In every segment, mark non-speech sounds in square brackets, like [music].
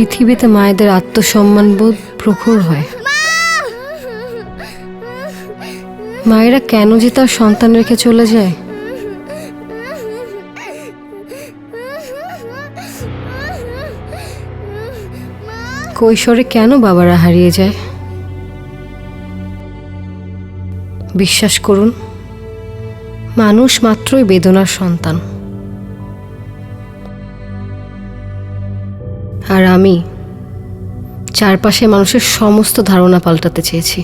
পৃথিবীতে মায়েদের আত্মসম্মানবোধ প্রখর হয়। মায়েরা কেন যে তার সন্তান রেখে চলে যায়? কৈশোরে কেন বাবারা হারিয়ে যায়? বিশ্বাস করুন, মানুষ মাত্রই বেদনার সন্তান। আর আমি চারপাশে মানুষের সমস্ত ধারণা পাল্টাতে চেয়েছি।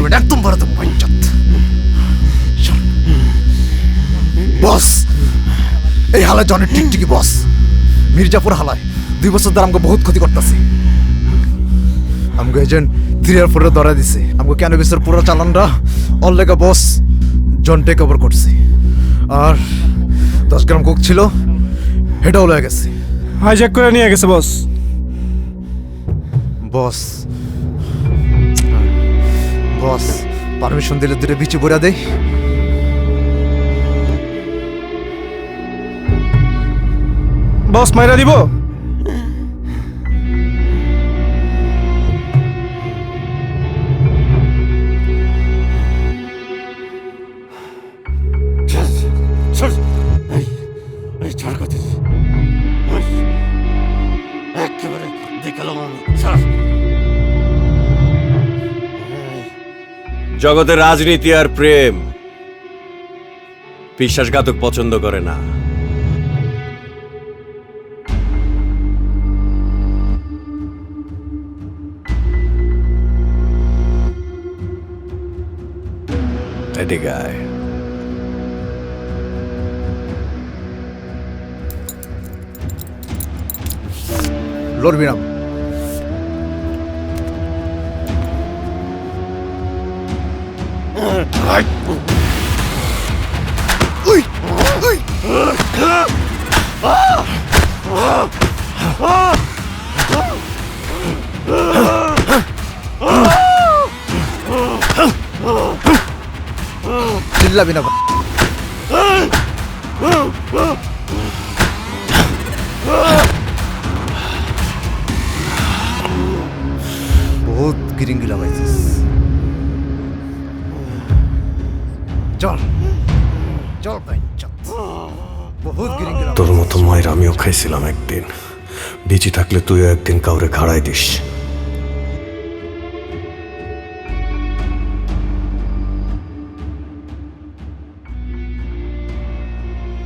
করবেন একদম বড় তো পঞ্চায়েত বস এই হালায় জনের টিকটিকি বস। মির্জাপুর হালায় দুই বছর ধরে আমাকে বহুত ক্ষতি করতেছে। আমাকে এজেন্ট থ্রি আর ফোরের ধরা দিছে। আমাকে কেন বিসের পুরো চালানরা? অল লেগা বস জন টেক ওভার করছে। আর দশ গ্রাম কোক ছিল হেটাও লয়ে গেছে। হাইজ্যাক করে নিয়ে গেছে বস। বস বস পারমিশন দিলে দুটো বিচি বোরা দেয় বস মাইরা দিব? জগতের রাজনীতি আর প্রেম। বিশ্বাসঘাতক পছন্দ করে না। 아이. 으이! 으이! 아! 아! 아! 딜랍이나 봐. 못 그린 글라가 있었어. তোর মতো মায়ের আমিও খাইছিলাম একদিন। বেঁচে থাকলে তুইও একদিন কাউরে খাড়াই দিস।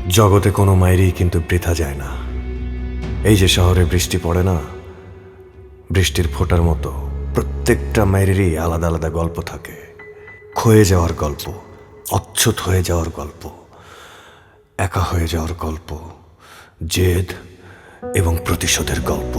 জগতে কোনো মায়েরই কিন্তু বৃথা যায় না। এই যে শহরে বৃষ্টি পড়ে না, বৃষ্টির ফোঁটার মতো প্রত্যেকটা মায়েরই আলাদা আলাদা গল্প থাকে। ক্ষয়ে যাওয়ার গল্প। অচ্ছুত হয়ে যাওয়ার গল্প একা হয়ে যাওয়ার গল্প জেদ এবং প্রতিশোধের গল্প।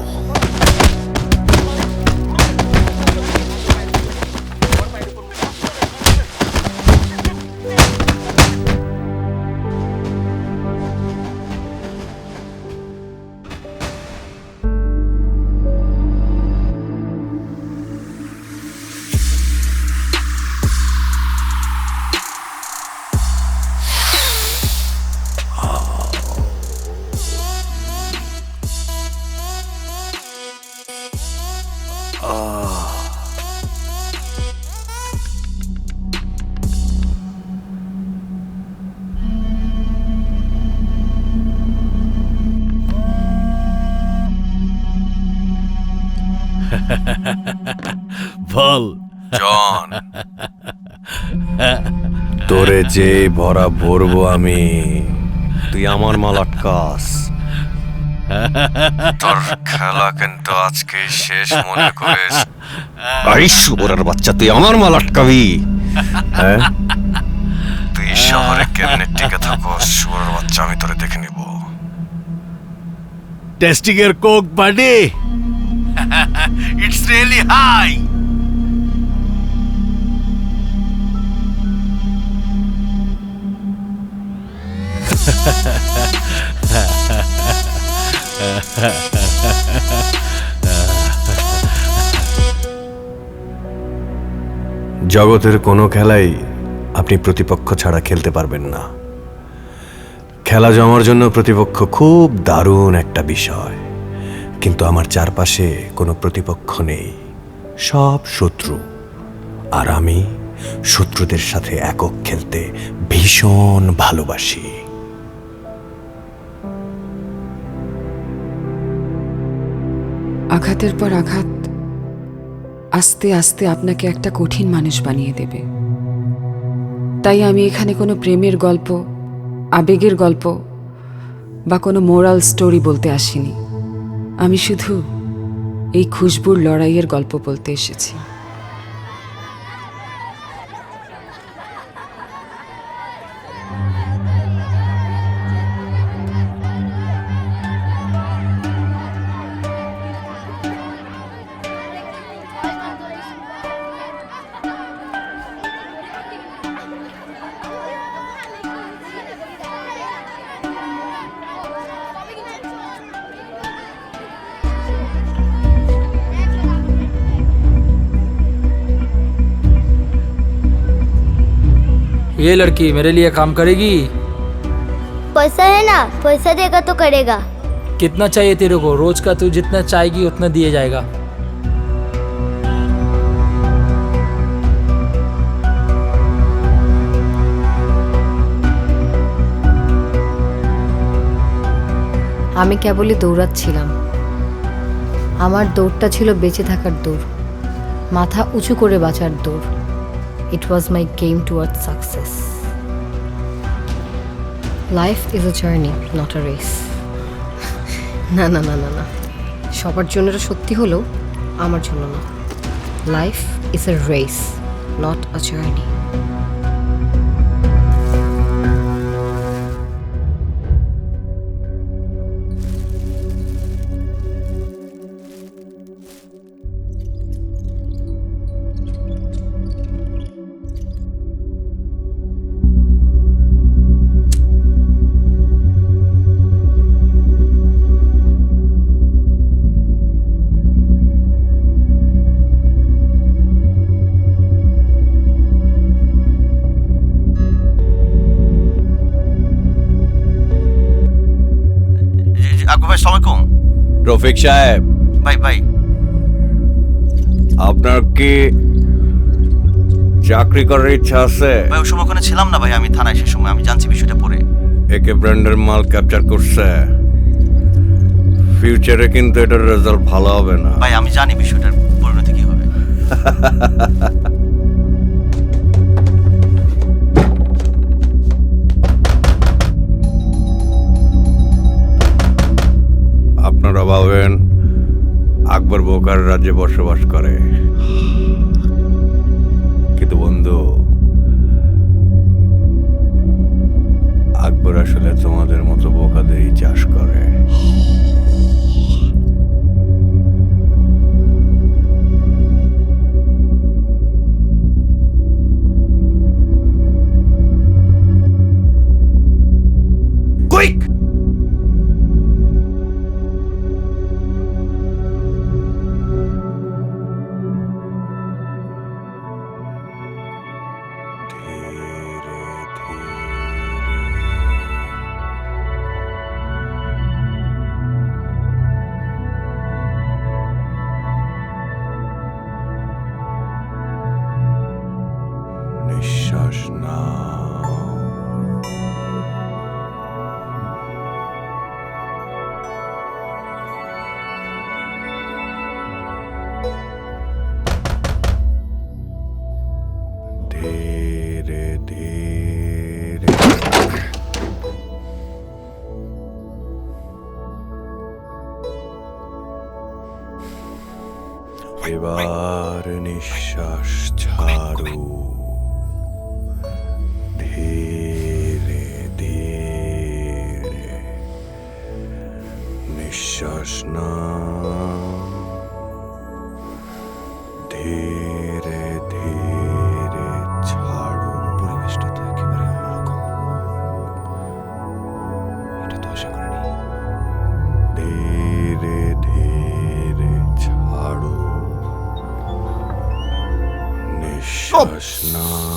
যে ভরা ভরবো আমি তুই আমার মাল আটকাস। তোর খেলা কিন্তু আজকে শেষ মনে করিস। আরে শুভরার বাচ্চা তুই আমার মাল আটকাবি। হ্যাঁ? তুই শহরে কেমনে টিকে থাকোস শুভরার বাচ্চা আমি তোরে দেখে নিব। টেস্টিং এর Coke buddy. It's really high জগতের কোনো খেলাই আপনি প্রতিপক্ষ ছাড়া খেলতে পারবেন না। খেলা জমার জন্য প্রতিপক্ষ খুব দারুণ একটা বিষয়। কিন্তু আমার চারপাশে কোনো প্রতিপক্ষ নেই। সব শত্রু। আর আমি শত্রুদের সাথে একক খেলতে ভীষণ ভালোবাসি। আঘাতের পর আঘাত আস্তে আস্তে আপনাকে একটা কঠিন মানুষ বানিয়ে দেবে। তাই আমি এখানে কোনো প্রেমের গল্প, আবেগের গল্প বা কোনো মোরাল স্টোরি বলতে আসিনি। আমি শুধু এই খুশবুর লড়াইয়ের গল্প বলতে এসেছি। ये लड़की मेरे लिए काम करेगी पैसा है ना पैसा देगा तो करेगा कितना चाहिए तेरे को रोज का तू जितना चाहेगी उतना दिया जाएगा আমি কেবলই দৌড়াচ্ছিলাম আমার দৌড়টা ছিল বেঁচে থাকার দৌড় মাথা উঁচু করে বাঁচার দৌড় It was my game toward success life is a journey not a race না না না না না। সবার জন্য এটা সত্যি হলেও আমার জন্য না। Life is a race not a journey ভাই সালামালাইকুম রফিক সাহেব। ভাই ভাই। আপনার কি চাকরি করার ইচ্ছা আছে? ভাই ওই সময় ওখানে ছিলাম না ভাই আমি থানায় সে সময় আমি জানছি বিষয়টা পরে। একে ব্র্যান্ডের মাল ক্যাপচার করছে। ফিউচারে কিন্তু এটার রেজাল্ট ভালো হবে না। ভাই আমি জানি বিষয়টার পরিণতি কি হবে। [laughs] আপনারা ভাবেন আকবর বোকার রাজ্যে বসবাস করে। কিন্তু বন্ধু আকবর আসলে তোমাদের ছাড়ু ধীরে ধীরে নিঃশ্বাস না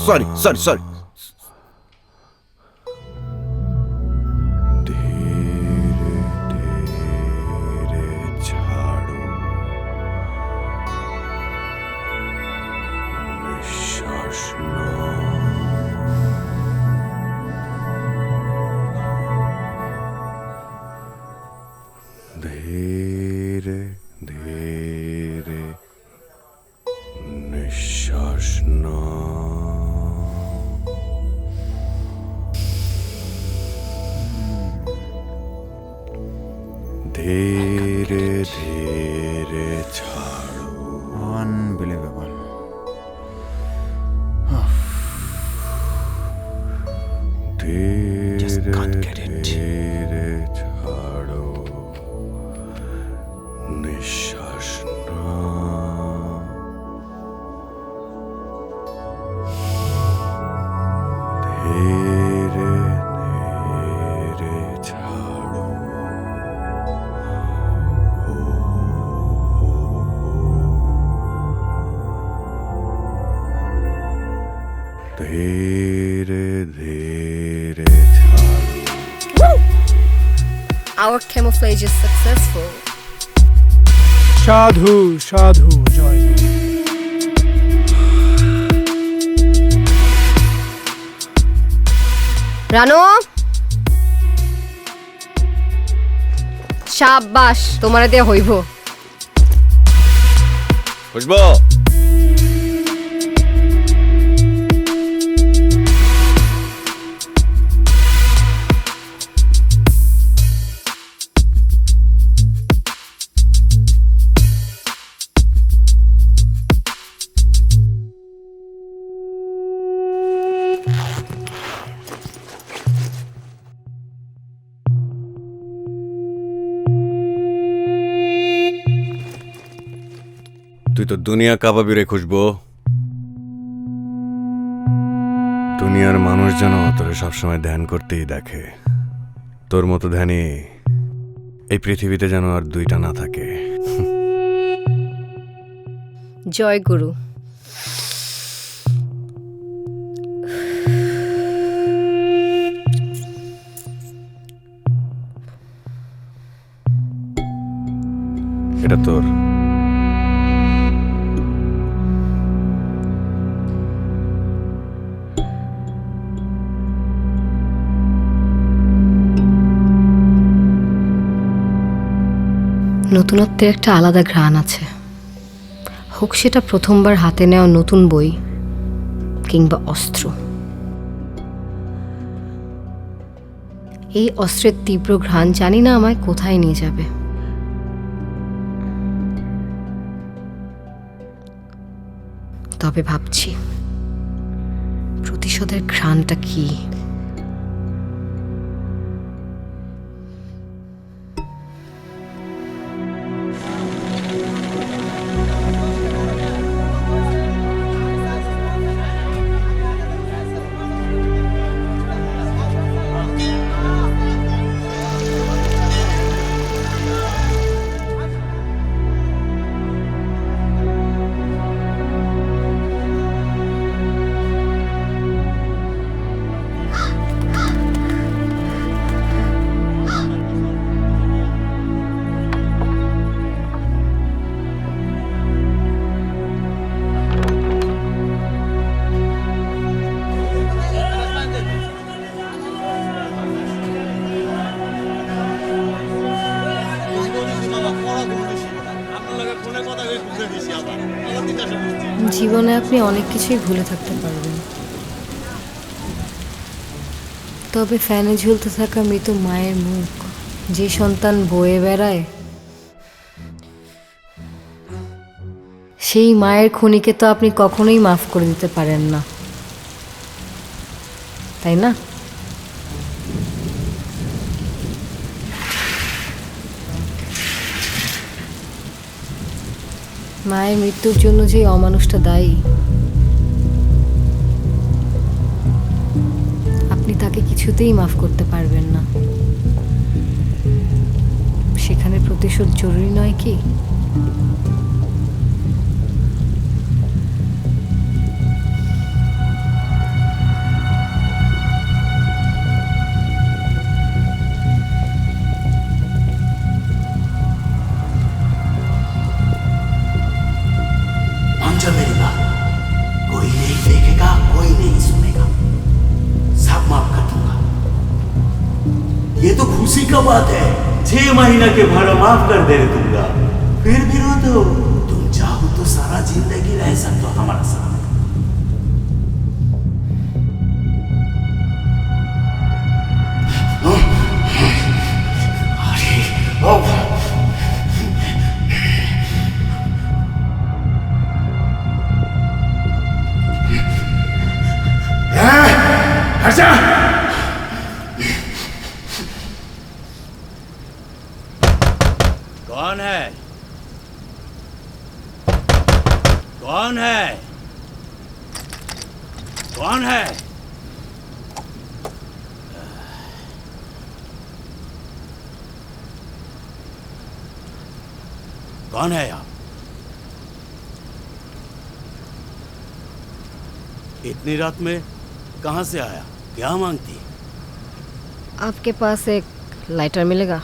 సారీ సారీ సారీ. ধীরে ধীরে ছাড়ো Our camouflage is successful. সাধু সাধু জয় রানো সাব্বাস তোমার দিয়ে হইব খুশবো তো দুনিয়া কাবাবি রে খুশবো। দুনিয়ার মানুষ যেন তোরে সবসময় ধ্যান করতেই দেখে। তোর মতো ধ্যানই এই পৃথিবীতে যেন আর দুইটা না থাকে। জয় গুরু। এটা তোর। নতুনত্বের একটা আলাদা ঘ্রাণ আছে। হোক সেটা প্রথমবার হাতে নেওয়া নতুন বই কিংবা অস্ত্র। এই অস্ত্রের তীব্র ঘ্রাণ জানি না আমায় কোথায় নিয়ে যাবে। তবে ভাবছি, প্রতিশোধের ঘ্রাণটা কি? আপনি অনেক কিছুই ভুলে থাকতে পারবেন। তবে ফ্যানে ঝুলতে থাকা মৃত মায়ের মুখ, যে সন্তান বয়ে বেড়ায়, সেই মায়ের খুনিকে তো আপনি কখনোই মাফ করে দিতে পারেন না। তাই না? মায়ের মৃত্যুর জন্য যে অমানুষটা দায়ী, আপনি তাকে কিছুতেই মাফ করতে পারবেন না। সেখানে প্রতিশোধ জরুরি নয় কি? का बात है छह महीना के भाड़ा माफ़ कर दे दूँगा फिर भी रो दो तुम चाहो तो सारा ज़िंदगी रह सकते हो हमारा साथ। अरे ओ हर्षा कौन है कौन है कौन है कौन है आप इतनी रात में कहाँ से आया? क्या मांगती? आपके पास एक लाइटर मिलेगा।